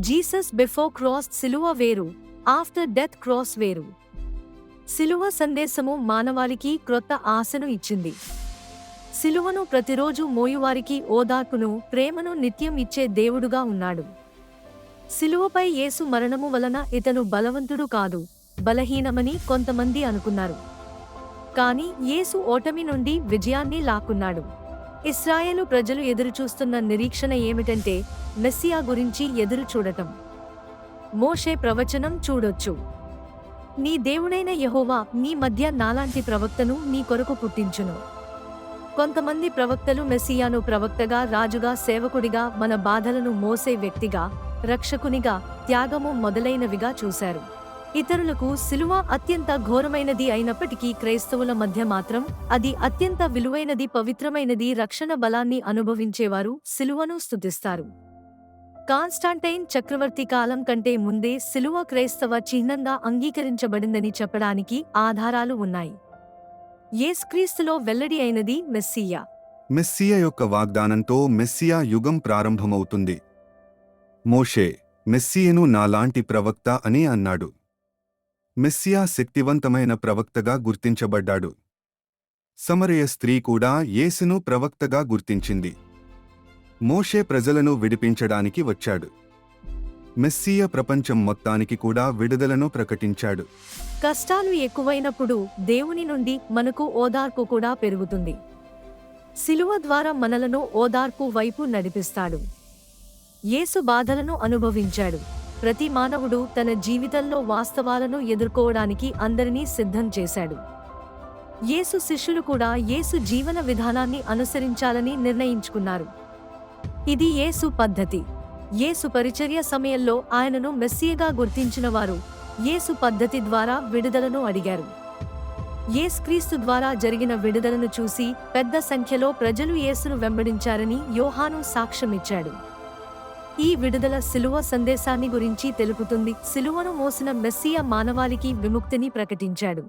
Jesus before cross సిలువ వేరు after death cross వేరు. సిలువ సందేశము మానవాళికి క్రొత్త ఆశను ఇచ్చింది. సిలువను ప్రతిరోజు మోయువారికి ఓదార్పును ప్రేమను నిత్యం ఇచ్చే దేవుడుగా ఉన్నాడు. సిలువపై యేసు మరణము వలన ఇతను బలవంతుడు కాదు బలహీనమని కొంతమంది అనుకున్నారు. కానీ యేసు ఓటమి నుండి విజయాన్ని లాక్కున్నాడు. ఇస్రాయేలు ప్రజలు ఎదురుచూస్తున్న నిరీక్షణ ఏమిటంటే మెస్సియా గురించి ఎదురు చూడటం. మోషే ప్రవచనం చూడొచ్చు. నీ దేవుడైన యహోవా నీ మధ్య నాలాంటి ప్రవక్తను నీ కొరకు పుట్టించును. కొంతమంది ప్రవక్తలు మెస్సియాను ప్రవక్తగా రాజుగా సేవకుడిగా మన బాధలను మోసే వ్యక్తిగా రక్షకునిగా త్యాగము మొదలైనవిగా చూశారు. ఇతరులకు సిలువ అత్యంత ఘోరమైనది అయినప్పటికీ క్రైస్తవుల మధ్య మాత్రం అది అత్యంత విలువైనది పవిత్రమైనది రక్షణ బలాన్ని అనుభవించేవారు సిలువను స్తుతిస్తారు. కాన్స్టాంటైన్ చక్రవర్తి కాలం కంటే ముందే సిలువ క్రైస్తవ చిహ్నంగా అంగీకరించబడిందని చెప్పడానికి ఆధారాలు ఉన్నాయి. యేస్క్రీస్తులో వెల్లడి అయినది మెస్సియా. మెస్సియా యొక్క వాగ్దానంతో మెస్సియా యుగం ప్రారంభమవుతుంది. మోషే మెస్సియను నాలాంటి ప్రవక్త అని అన్నాడు. మెస్సియా శక్తివంతమైన ప్రవక్తగా గుర్తించబడ్డాడు. సమరయ స్త్రీ కూడా యేసును ప్రవక్తగా గుర్తించింది. మోషే ప్రజలను విడిపించడానికి వచ్చాడు. మెస్సియ ప్రపంచం మొత్తానికి కూడా విడుదలను ప్రకటించాడు. కష్టాలు ఎక్కువైనప్పుడు దేవుని నుండి మనకు ఓదార్పు కూడా పెరుగుతుంది. శిలువ ద్వారా మనలను ఓదార్పు వైపు నడిపిస్తాడు. యేసు బాధలను అనుభవించాడు. ప్రతి మానవుడు తన జీవితంలో వాస్తవాలను ఎదుర్కోవడానికి అందరినీ సిద్ధం చేశాడు. యేసు శిష్యులు కూడా యేసు జీవన విధానాన్ని అనుసరించాలని నిర్ణయించుకున్నారు. ఇది యేసు పద్ధతి. యేసు పరిచర్య సమయంలో ఆయనను మెస్సియగా గుర్తించిన వారు యేసు పద్ధతి ద్వారా విడుదలను అడిగారు. యేస్క్రీస్తు ద్వారా జరిగిన విడుదలను చూసి పెద్ద సంఖ్యలో ప్రజలు యేసును వెంబడించారని యోహాను సాక్ష్యమిచ్చాడు. ఈ విడుదల సిలువ సందేశాన్ని గురించి తెలుపుతుంది. సిలువను మోసిన మెస్సియ మానవాళికి విముక్తిని ప్రకటించాడు.